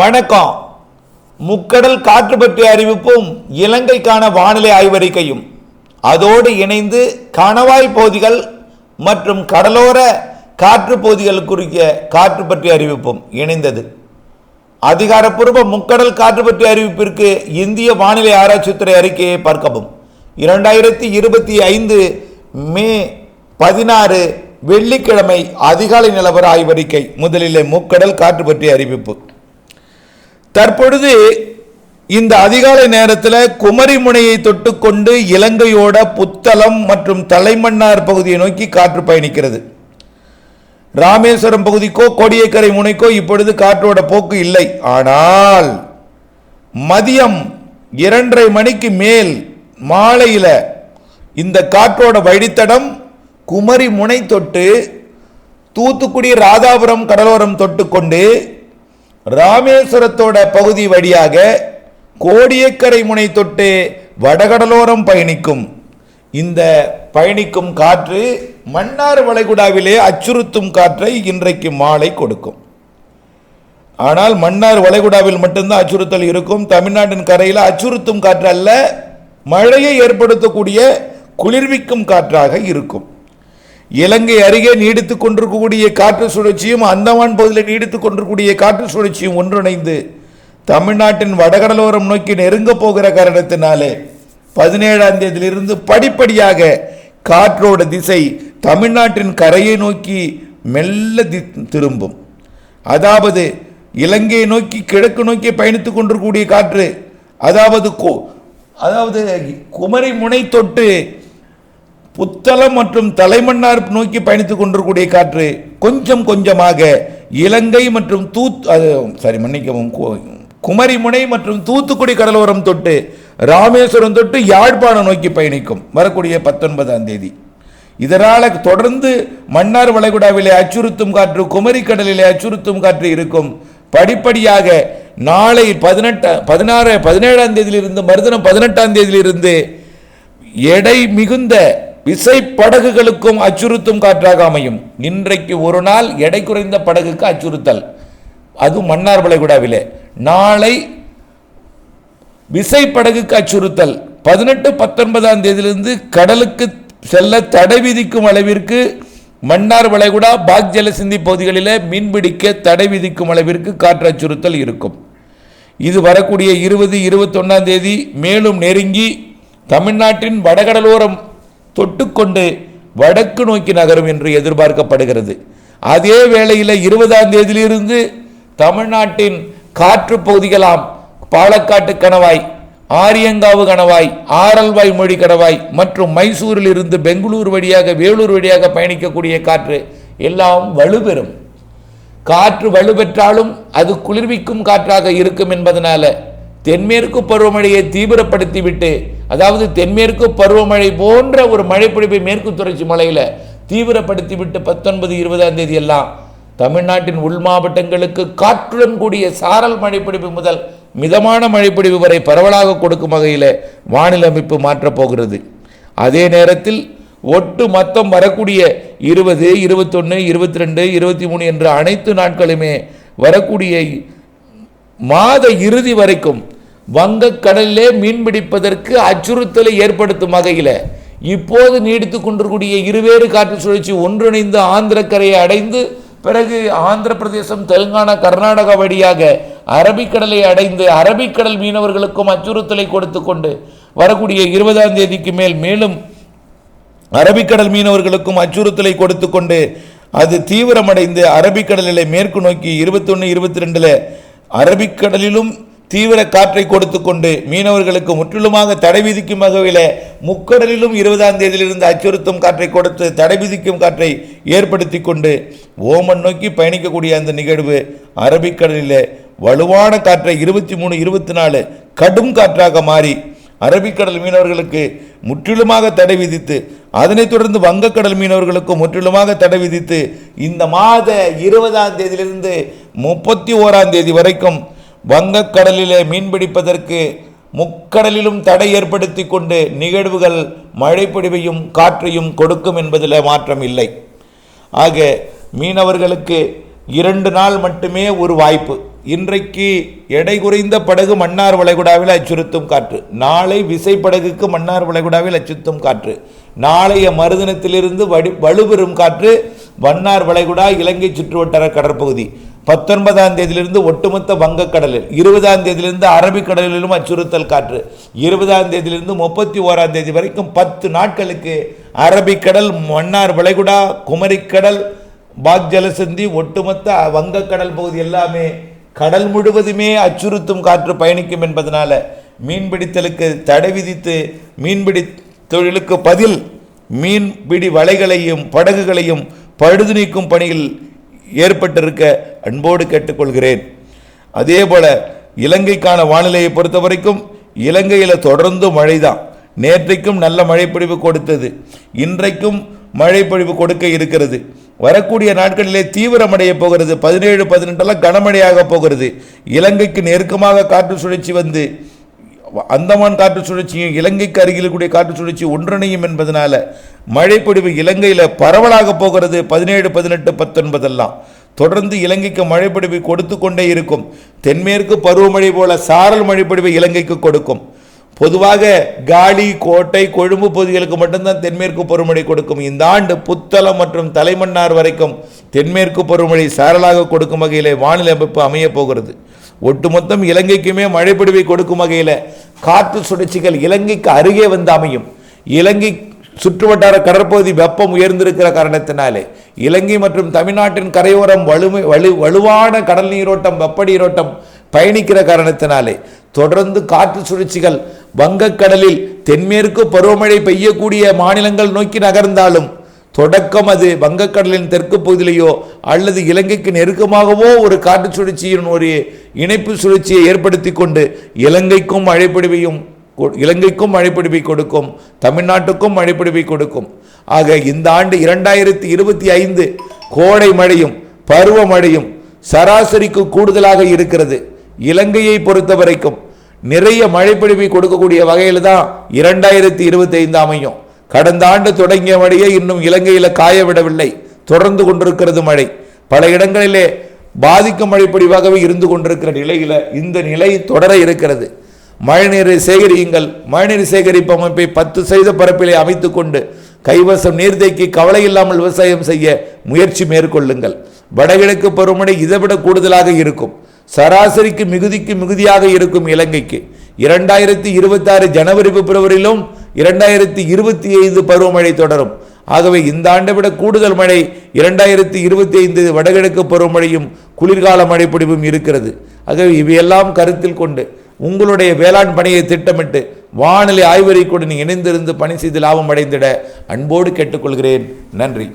வணக்கம். முக்கடல் காற்று பற்றிய அறிவிப்பும் இலங்கைக்கான வானிலை ஆய்வறிக்கையும். அதோடு இணைந்து கணவாய் பகுதிகள் மற்றும் கடலோர காற்று பகுதிகள் குறித்த காற்று பற்றிய அறிவிப்பும் இணைந்தது. அதிகாரப்பூர்வ முக்கடல் காற்று பற்றிய அறிவிப்பிற்கு இந்திய வானிலை ஆராய்ச்சித்துறை அறிக்கையை பார்க்கவும். இரண்டாயிரத்தி இருபத்தி ஐந்து மே பதினாறு வெள்ளிக்கிழமை அதிகாலை நிலவர ஆய்வறிக்கை. முதலிலே முக்கடல் காற்று பற்றிய அறிவிப்பு. தற்பொழுது இந்த அதிகாலை நேரத்தில் குமரி முனையை தொட்டுக்கொண்டு இலங்கையோட புத்தளம் மற்றும் தலைமன்னார் பகுதியை நோக்கி காற்று பயணிக்கிறது. ராமேஸ்வரம் பகுதிக்கோ கோடியக்கரை முனைக்கோ இப்பொழுது காற்றோட போக்கு இல்லை. ஆனால் மதியம் இரண்டரை மணிக்கு மேல் மாலையில் இந்த காற்றோட வழித்தடம் குமரி முனை தொட்டு தூத்துக்குடி ராதாபுரம் கடலோரம் தொட்டுக்கொண்டு ராமேஸ்வரத்தோட பகுதி வழியாக கோடியக்கரை முனை தொட்டு வடகடலோரம் பயணிக்கும். இந்த பயணிக்கும் காற்று மன்னார் வளைகுடாவிலே அச்சுறுத்தும் காற்றை இன்றைக்கு மாலை கொடுக்கும். ஆனால் மன்னார் வளைகுடாவில் மட்டும்தான் அச்சுறுத்தல் இருக்கும். தமிழ்நாட்டின் கரையில் அச்சுறுத்தும் காற்று அல்ல மழையை ஏற்படுத்தக்கூடிய குளிர்விக்கும் காற்றாக இருக்கும். இலங்கை அருகே நீடித்துக் கொண்டிருக்கக்கூடிய காற்று சுழற்சியும் அந்தமான் பகுதியில் நீடித்துக் கொண்டிருக்கக்கூடிய காற்று சுழற்சியும் ஒன்றிணைந்து தமிழ்நாட்டின் வடகடலோரம் நோக்கி நெருங்கப் போகிற காரணத்தினாலே பதினேழாம் தேதியிலிருந்து படிப்படியாக காற்றோட திசை தமிழ்நாட்டின் கரையை நோக்கி மெல்ல தி- திரும்பும். அதாவது இலங்கையை நோக்கி கிழக்கு நோக்கி பயணித்துக் கொண்டிருக்கக்கூடிய காற்று அதாவது கோ- அதாவது குமரி முனை தொட்டு புத்தளம் மற்றும் தலைமன்னார் நோக்கி பயணித்துக் கொண்டிருக்கூடிய காற்று கொஞ்சம் கொஞ்சமாக இலங்கை மற்றும் தூத் அது சாரி மன்னிக்கவும் குமரிமுனை மற்றும் தூத்துக்குடி கடலோரம் தொட்டு ராமேஸ்வரம் தொட்டு யாழ்ப்பாணம் நோக்கி பயணிக்கும். வரக்கூடிய பத்தொன்பதாம் தேதி. இதனால் தொடர்ந்து மன்னார் வளைகுடாவிலே அச்சுறுத்தும் காற்று குமரி கடலிலே அச்சுறுத்தும் காற்று இருக்கும். படிப்படியாக நாளை பதினெட்டு பதினாறு பதினேழாம் தேதியிலிருந்து மறுதினம் பதினெட்டாம் தேதியிலிருந்து எடை மிகுந்த விசை படகுகளுக்கும் அச்சுறுத்தும் காற்றாக அமையும். இன்றைக்கு ஒரு நாள் எடை குறைந்த படகுக்கு அச்சுறுத்தல். அது மன்னார் வளைகுடாவிலே. நாளை விசை படகுக்கு அச்சுறுத்தல். பதினெட்டு பத்தொன்பதாம் தேதியிலிருந்து கடலுக்கு செல்ல தடை விதிக்கும் அளவிற்கு மன்னார் வளைகுடா பாக் ஜலசிந்தி பகுதிகளில் மீன்பிடிக்க தடை விதிக்கும் அளவிற்கு காற்று அச்சுறுத்தல் இருக்கும். இது வரக்கூடிய இருபது இருபத்தொன்னாம் தேதி மேலும் நெருங்கி தமிழ்நாட்டின் வடகடலோரம் தொட்டுக்கொண்டு வடக்கு நோக்கி நகரும் என்று எதிர்பார்க்கப்படுகிறது. அதே வேளையில் இருபதாம் தேதியிலிருந்து தமிழ்நாட்டின் காற்று பகுதிகளாம் பாலக்காட்டு கணவாய் ஆரியங்காவு கணவாய் ஆரல்வாய் மொழி கணவாய் மற்றும் மைசூரில் இருந்து பெங்களூர் வழியாக வேலூர் வழியாக பயணிக்கக்கூடிய காற்று எல்லாம் வலுப்பெறும் காற்று வலுப்பெற்றாலும் அது குளிர்விக்கும் காற்றாக இருக்கும் என்பதனால தென்மேற்கு பருவமழையை தீவிரப்படுத்திவிட்டு அதாவது தென்மேற்கு பருவமழை போன்ற ஒரு மழைப்பொழிவை மேற்கு தொடர்ச்சி மலையில் தீவிரப்படுத்திவிட்டு பத்தொன்பது இருபதாம் தேதி எல்லாம் தமிழ்நாட்டின் உள் மாவட்டங்களுக்கு காற்றுடன் கூடிய சாரல் மழைப்பிடிப்பு முதல் மிதமான மழைப்பிடிப்பு வரை பரவலாக கொடுக்கும் வகையில் வானிலை அமைப்பு மாற்றப் போகிறது. அதே நேரத்தில் ஒட்டு மொத்தம் வரக்கூடிய இருபது இருபத்தொன்று இருபத்தி ரெண்டு இருபத்தி மூணு என்ற அனைத்து நாட்களுமே வரக்கூடிய மாத இறுதி வரைக்கும் வங்கக்கடலிலே மீன்பிடிப்பதற்கு அச்சுறுத்தலை ஏற்படுத்தும் வகையில் இப்போது நீடித்து கொண்டிருக்கூடிய இருவேறு காற்று சுழற்சி ஒன்றிணைந்து ஆந்திரக்கரையை அடைந்து பிறகு ஆந்திர பிரதேசம் தெலுங்கானா கர்நாடகா வழியாக அரபிக்கடலை அடைந்து அரபிக்கடல் மீனவர்களுக்கும் அச்சுறுத்தலை கொடுத்து கொண்டு வரக்கூடிய இருபதாம் தேதிக்கு மேல் மேலும் அரபிக்கடல் மீனவர்களுக்கும் அச்சுறுத்தலை கொடுத்து கொண்டு அது தீவிரமடைந்து அரபிக்கடலிலே மேற்கு நோக்கி இருபத்தொன்று இருபத்தி ரெண்டில் அரபிக்கடலிலும் தீவிர காற்றை கொடுத்து கொண்டு மீனவர்களுக்கு முற்றிலுமாக தடை விதிக்கும் வகையில் முக்கடலிலும் இருபதாம் தேதியிலிருந்து அச்சுறுத்தும் காற்றை கொடுத்து தடை விதிக்கும் காற்றை ஏற்படுத்தி கொண்டு ஓமன் நோக்கி பயணிக்கக்கூடிய அந்த நிகழ்வு அரபிக்கடலில் வலுவான காற்றை இருபத்தி மூணு இருபத்தி நாலு கடும் காற்றாக மாறி அரபிக்கடல் மீனவர்களுக்கு முற்றிலுமாக தடை விதித்து அதனைத் தொடர்ந்து வங்கக்கடல் மீனவர்களுக்கும் முற்றிலுமாக தடை விதித்து இந்த மாத இருபதாம் தேதியிலிருந்து முப்பத்தி ஓராம் தேதி வரைக்கும் வங்கக்கடலிலே மீன்பிடிப்பதற்கு முக்கடலிலும் தடை ஏற்படுத்தி கொண்டு நிகழ்வுகள் மழைப்பொழிவையும் காற்றையும் கொடுக்கும் என்பதில் மாற்றம் இல்லை. ஆக மீனவர்களுக்கு இரண்டு நாள் மட்டுமே ஒரு வாய்ப்பு. இன்றைக்கு எடை குறைந்த படகு மன்னார் வளைகுடாவில் அச்சுறுத்தும் காற்று. நாளை விசைப்படகுக்கு மன்னார் வளைகுடாவில் அச்சுறுத்தும் காற்று. நாளைய மறுதினத்திலிருந்து வடி வலுப்பெறும் காற்று மன்னார் வளைகுடா இலங்கை சுற்றுவட்டார கடற்பகுதி. பத்தொன்பதாம் தேதியிலிருந்து ஒட்டுமொத்த வங்கக்கடலில் இருபதாம் தேதியிலிருந்து அரபிக்கடலிலும் அச்சுறுத்தல் காற்று இருபதாம் தேதியிலிருந்து முப்பத்தி ஓராம் தேதி வரைக்கும் பத்து நாட்களுக்கு அரபிக்கடல் மன்னார் வளைகுடா குமரிக்கடல் பாக் ஜலசந்தி ஒட்டுமொத்த வங்கக்கடல் பகுதி எல்லாமே கடல் முழுவதுமே அச்சுறுத்தும் காற்று பயணிக்கும் என்பதனால மீன்பிடித்தலுக்கு தடை விதித்து மீன்பிடி தொழிலுக்கு பதில் மீன்பிடி வலைகளையும் படகுகளையும் பழுது நீக்கும் பணியில் ஏற்பட்டிருக்க அன்போடு கேட்டுக்கொள்கிறேன். அதே போல இலங்கைக்கான வானிலையை பொறுத்த வரைக்கும் இலங்கையில் தொடர்ந்து மழைதான். நேற்றைக்கும் நல்ல மழைப்பொழிவு கொடுத்தது. இன்றைக்கும் மழைப்பொழிவு கொடுக்க இருக்கிறது. வரக்கூடிய நாட்களிலே தீவிரமடைய போகிறது. பதினேழு பதினெட்டெல்லாம் கனமழையாக போகிறது. இலங்கைக்கு நெருக்கமாக காற்று சுழற்சி வந்து அந்தமான் காற்று சுழற்சியும் இலங்கைக்கு அருகில் இருக்கக்கூடிய காற்று சுழற்சி ஒன்றிணையும் என்பதனால மழைப்பொழிவு இலங்கையில் பரவலாக போகிறது. பதினேழு பதினெட்டு பத்தொன்பதெல்லாம். தொடர்ந்து இலங்கைக்கு மழைப்பொழிவு கொடுத்து கொண்டே இருக்கும். தென்மேற்கு பருவமழை போல சாரல் மழைப்பொழிவு இலங்கைக்கு கொடுக்கும். பொதுவாக காலி கோட்டை கொழும்பு பகுதிகளுக்கு மட்டும்தான் தென்மேற்கு பருவமழை கொடுக்கும். இந்த ஆண்டு புத்தளம் மற்றும் தலைமன்னார் வரைக்கும் தென்மேற்கு பருவமழை சாரலாக கொடுக்கும் வகையிலே வானிலை அமைப்பு அமையப் போகிறது. ஒட்டுமொத்தம் இலங்கைக்குமே மழைப்பிடிவை கொடுக்கும் வகையில் காற்று சுழற்சிகள் இலங்கைக்கு அருகே வந்து அமையும். இலங்கை சுற்றுவட்டார கடற்பகுதி வெப்பம் உயர்ந்திருக்கிற காரணத்தினாலே இலங்கை மற்றும் தமிழ்நாட்டின் கரையோரம் வலுமை வலு வலுவான கடல் நீரோட்டம் வெப்ப நீரோட்டம் பயணிக்கிற காரணத்தினாலே தொடர்ந்து காற்று சுழற்சிகள் வங்கக்கடலில் தென்மேற்கு பருவமழை பெய்யக்கூடிய மாநிலங்கள் நோக்கி நகர்ந்தாலும் தொடக்கம் அது வங்கக்கடலின் தெற்கு பகுதியிலேயோ அல்லது இலங்கைக்கு நெருக்கமாகவோ ஒரு காற்று சுழற்சியின் ஒரு இணைப்பு சுழற்சியை ஏற்படுத்தி கொண்டு இலங்கைக்கும் மழைப்பொழிவையும் கொ- இலங்கைக்கும் மழைப்பொழிவை கொடுக்கும் தமிழ்நாட்டுக்கும் மழைப்பொழிவை கொடுக்கும். ஆக இந்த ஆண்டு இரண்டாயிரத்தி இருபத்தி ஐந்து கோடை மழையும் பருவமழையும் சராசரிக்கு கூடுதலாக இருக்கிறது. இலங்கையை பொறுத்த வரைக்கும் நிறைய மழைப்பொழிவை கொடுக்கக்கூடிய வகையில் தான் இரண்டாயிரத்தி இருபத்தி ஐந்து அமையும். கடந்த ஆண்டு தொடங்கிய மழையை இன்னும் இலங்கையில் காய விடவில்லை தொடர்ந்து கொண்டிருக்கிறது மழை. பல இடங்களிலே பாதிக்கும் மழைப்படிவாகவே இருந்து கொண்டிருக்கிற நிலையில் இந்த நிலை தொடர இருக்கிறது. மழைநீரை சேகரியுங்கள். மழைநீர் சேகரிப்பு அமைப்பை பத்து சதவீத பரப்பிலே அமைத்துக் கொண்டு கைவசம் நீர்த்தேக்கி கவலை இல்லாமல் விவசாயம் செய்ய முயற்சி மேற்கொள்ளுங்கள். வடகிழக்கு பருவமழை இதைவிட கூடுதலாக இருக்கும். சராசரிக்கு மிகுதிக்கு மிகுதியாக இருக்கும் இலங்கைக்கு. இரண்டாயிரத்தி இருபத்தாறு ஜனவரி பிப்ரவரியிலும் இரண்டாயிரத்தி இருபத்தி ஐந்து பருவமழை தொடரும். ஆகவே இந்த ஆண்டை விட கூடுதல் மழை இரண்டாயிரத்தி இருபத்தி ஐந்து வடகிழக்கு பருவமழையும் குளிர்கால மழைப்பொடிவும் இருக்கிறது. ஆகவே இவையெல்லாம் கருத்தில் கொண்டு உங்களுடைய வேளாண் பணியை திட்டமிட்டு வானிலை ஆய்வறிக்கையுடன் இணைந்திருந்து பணி செய்து லாபம் அடைந்திட அன்போடு கேட்டுக்கொள்கிறேன். நன்றி.